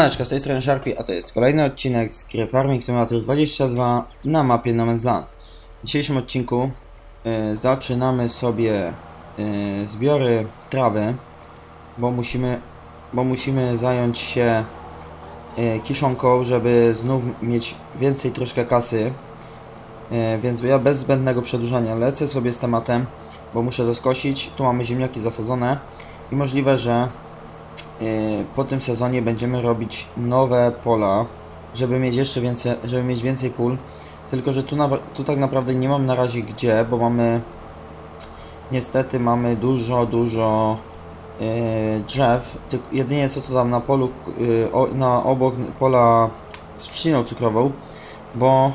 Siemaneczka, z tej strony Sharpie, a to jest kolejny odcinek z gry Farming Simulator 22 na mapie No Man's Land. W dzisiejszym odcinku y, zaczynamy sobie y, zbiory trawy, bo musimy, bo musimy zająć się y, kiszonką, żeby znów mieć więcej troszkę kasy. Y, więc ja bez zbędnego przedłużania lecę sobie z tematem, bo muszę to skosić. Tu mamy ziemniaki zasadzone i możliwe, że po tym sezonie będziemy robić nowe pola, żeby mieć jeszcze więcej, żeby mieć więcej pól. Tylko, że tu, na, tu tak naprawdę nie mam na razie gdzie, bo mamy niestety mamy dużo, dużo yy, drzew. Tylko jedynie co to tam na polu, yy, o, na obok pola z trzciną cukrową, bo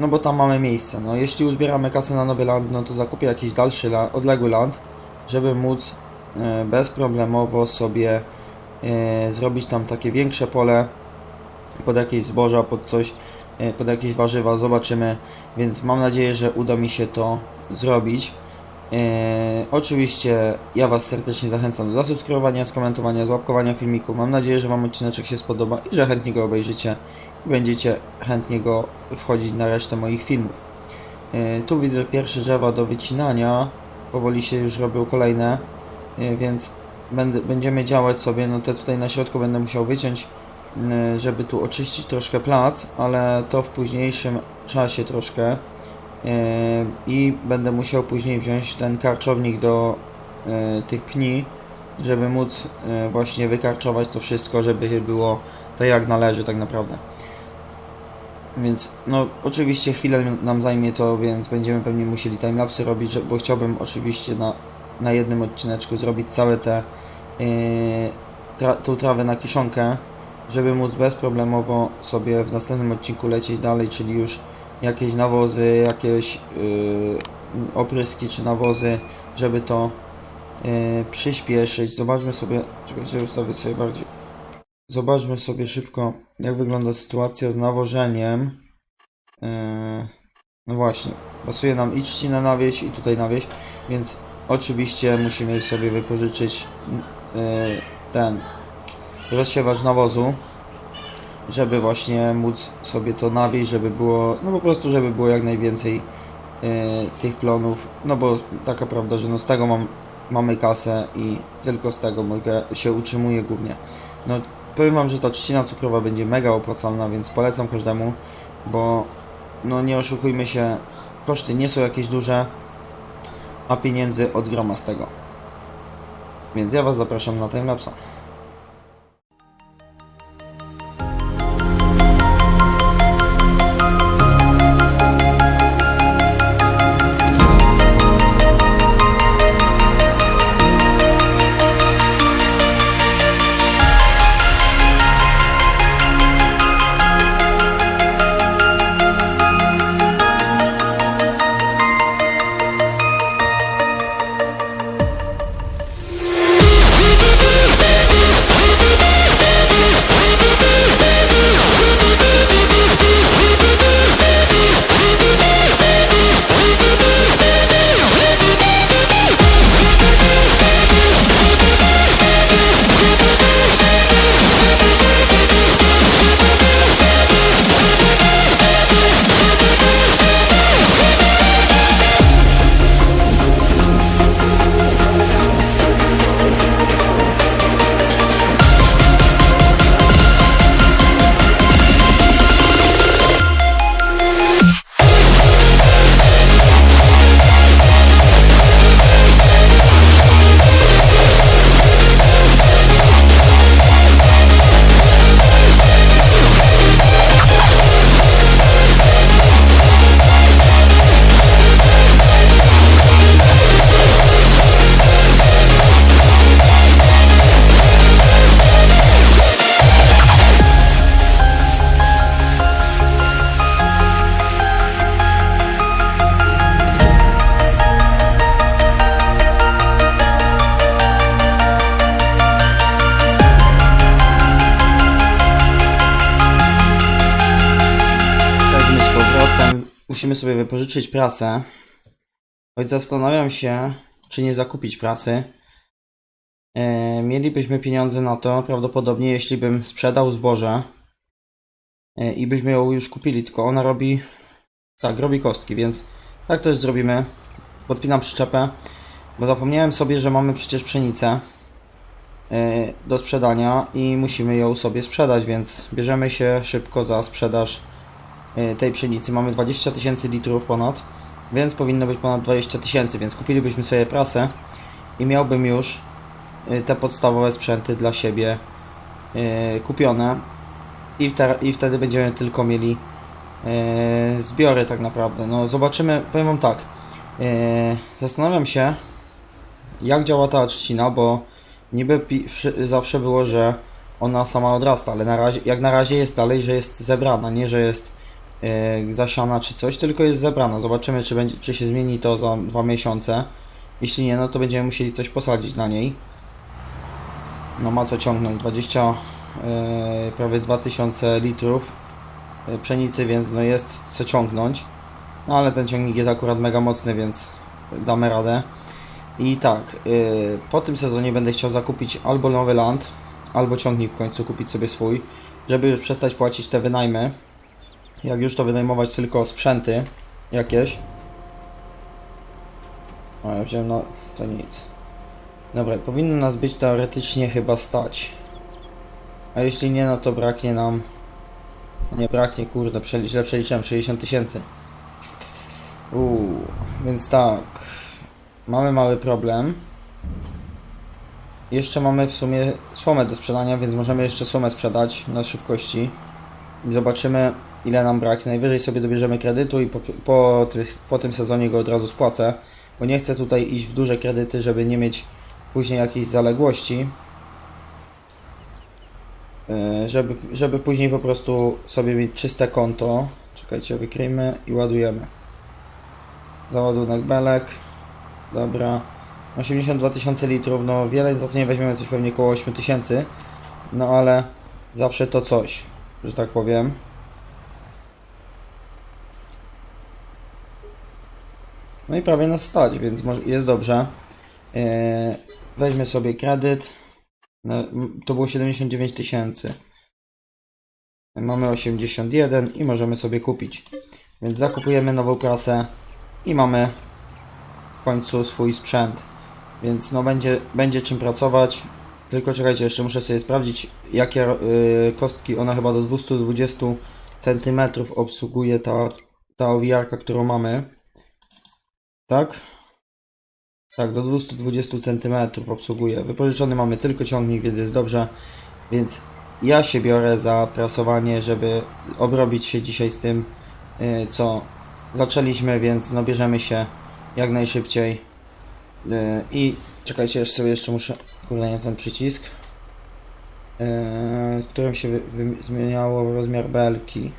no bo tam mamy miejsce. No jeśli uzbieramy kasę na nowy land, no to zakupię jakiś dalszy, la, odległy land, żeby móc yy, bezproblemowo sobie e, zrobić tam takie większe pole pod jakieś zboża, pod coś, e, pod jakieś warzywa, zobaczymy, więc mam nadzieję, że uda mi się to zrobić. E, oczywiście ja Was serdecznie zachęcam do zasubskrybowania, skomentowania, złapkowania filmiku. Mam nadzieję, że Wam odcineczek się spodoba i że chętnie go obejrzycie i będziecie chętnie go wchodzić na resztę moich filmów. E, tu widzę pierwsze drzewa do wycinania, powoli się już robią kolejne, e, więc będziemy działać sobie, no te tutaj na środku będę musiał wyciąć, y, żeby tu oczyścić troszkę plac, ale to w późniejszym czasie troszkę y, i będę musiał później wziąć ten karczownik do y, tych pni, żeby móc y, właśnie wykarczować to wszystko, żeby było tak jak należy tak naprawdę. Więc no oczywiście chwilę nam zajmie to, więc będziemy pewnie musieli timelapsy robić, bo chciałbym oczywiście na, na jednym odcineczku zrobić całe te yy, tra, tą trawę na kiszonkę, żeby móc bezproblemowo sobie w następnym odcinku lecieć dalej, czyli już jakieś nawozy, jakieś yy, opryski czy nawozy, żeby to yy, przyspieszyć. Zobaczmy sobie, czekajcie, ustawię sobie bardziej. Zobaczmy sobie szybko, jak wygląda sytuacja z nawożeniem. No właśnie, pasuje nam i na wieś, i tutaj na wieś, więc oczywiście musimy sobie wypożyczyć yy, ten rozsiewacz nawozu, żeby właśnie móc sobie to nawieść, żeby było, no po prostu, żeby było jak najwięcej yy, tych plonów, no bo taka prawda, że no z tego mam, mamy kasę i tylko z tego mogę, się utrzymuję głównie. No powiem wam, że ta trzcina cukrowa będzie mega opłacalna, więc polecam każdemu, bo no nie oszukujmy się, koszty nie są jakieś duże, a pieniędzy od groma z tego. Więc ja was zapraszam na timelapsa. Musimy sobie wypożyczyć prasę. Choć zastanawiam się, czy nie zakupić prasy. e, mielibyśmy pieniądze na to prawdopodobnie, jeśli bym sprzedał zboże e, i byśmy ją już kupili, tylko ona robi, tak, robi kostki, więc tak też zrobimy. Podpinam przyczepę, bo zapomniałem sobie, że mamy przecież pszenicę e, do sprzedania i musimy ją sobie sprzedać, więc bierzemy się szybko za sprzedaż tej pszenicy. Mamy 20 tysięcy litrów ponad, więc powinno być ponad 20 tysięcy, więc kupilibyśmy sobie prasę i miałbym już e, te podstawowe sprzęty dla siebie e, kupione i, i wtedy będziemy tylko mieli e, zbiory tak naprawdę. No zobaczymy, powiem wam tak, e, zastanawiam się jak działa ta trzcina, bo niby zawsze było, że ona sama odrasta, ale na razie, jak na razie jest dalej, że jest zebrana, nie że jest e, zasiana czy coś, tylko jest zebrana. Zobaczymy, czy, będzie, czy się zmieni to za dwa miesiące. Jeśli nie, no to będziemy musieli coś posadzić na niej. No ma co ciągnąć, 20, e, prawie 2000 litrów e, pszenicy, więc no jest co ciągnąć. No ale ten ciągnik jest akurat mega mocny, więc damy radę. I tak, yy, po tym sezonie będę chciał zakupić albo nowy land, albo ciągnik w końcu kupić sobie swój, żeby już przestać płacić te wynajmy. Jak już to wynajmować tylko sprzęty jakieś. O, ja wziąłem no to nic. Dobra, powinno nas być teoretycznie chyba stać. A jeśli nie, no to braknie nam... Nie braknie, kurde, przeli- źle przeliczyłem, 60 tysięcy. Uuu, więc tak. Mamy mały problem. Jeszcze mamy w sumie słomę do sprzedania, więc możemy jeszcze słomę sprzedać na szybkości. I zobaczymy ile nam braknie. Najwyżej sobie dobierzemy kredytu i po, po, po tym sezonie go od razu spłacę. Bo nie chcę tutaj iść w duże kredyty, żeby nie mieć później jakiejś zaległości. Yy, Żeby, żeby później po prostu sobie mieć czyste konto. Czekajcie, wykryjmy i ładujemy. Załadunek belek. Dobra. 82 tysiące litrów, no wiele za to nie weźmiemy, coś pewnie około 8 tysięcy. No ale zawsze to coś, że tak powiem. No i prawie nas stać, więc jest dobrze. Eee, weźmy sobie kredyt. No, to było 79 tysięcy. Mamy 81 i możemy sobie kupić. Więc zakupujemy nową prasę i mamy w końcu swój sprzęt. Więc no będzie, będzie czym pracować. Tylko czekajcie, jeszcze muszę sobie sprawdzić jakie y, kostki ona chyba do 220 cm obsługuje ta, ta owijarka, którą mamy. Tak? Tak, do 220 cm obsługuje. Wypożyczony mamy tylko ciągnik, więc jest dobrze. Więc ja się biorę za prasowanie, żeby obrobić się dzisiaj z tym, y, co zaczęliśmy, więc no bierzemy się jak najszybciej. Yy, I czekajcie, jeszcze sobie jeszcze muszę. Kurde, nie ten przycisk. Yy, którym się zmieniało rozmiar belki.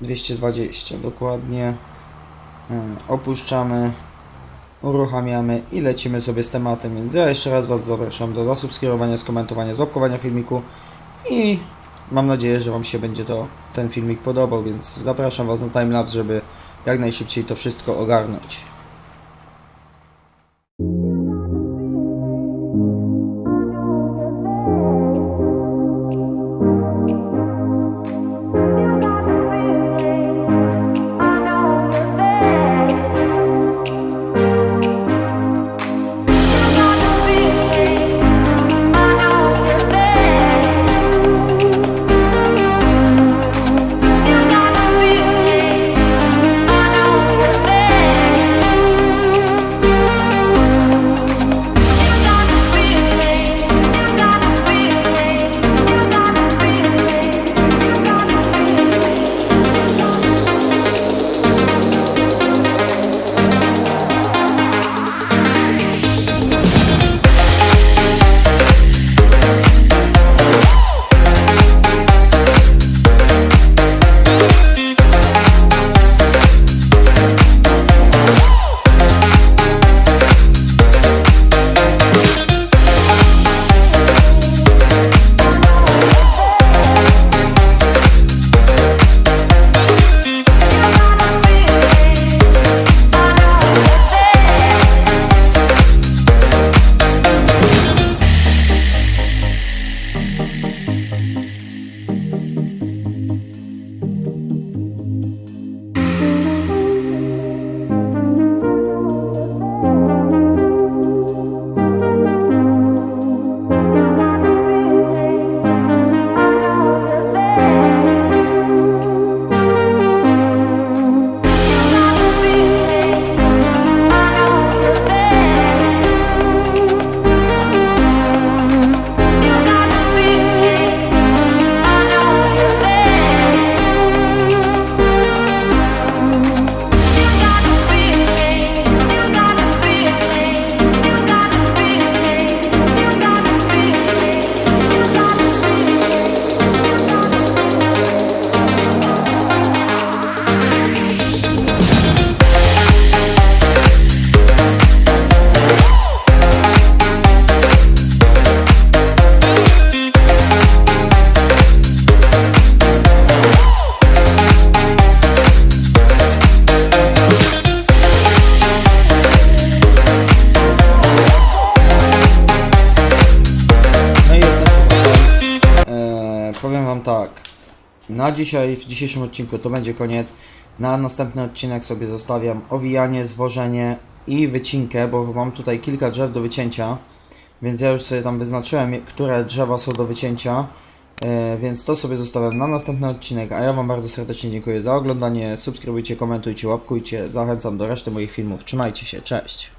220 dokładnie. Yy, opuszczamy, uruchamiamy i lecimy sobie z tematem. Więc ja jeszcze raz Was zapraszam do zasubskrybowania, skomentowania, złapkowania filmiku i mam nadzieję, że Wam się będzie to ten filmik podobał, więc zapraszam Was na timelapse, żeby jak najszybciej to wszystko ogarnąć. Na dzisiaj, w dzisiejszym odcinku to będzie koniec. Na następny odcinek sobie zostawiam owijanie, zwożenie i wycinkę, bo mam tutaj kilka drzew do wycięcia. Więc ja już sobie tam wyznaczyłem, które drzewa są do wycięcia. E, więc to sobie zostawiam na następny odcinek. A ja Wam bardzo serdecznie dziękuję za oglądanie. Subskrybujcie, komentujcie, łapkujcie. Zachęcam do reszty moich filmów. Trzymajcie się, cześć.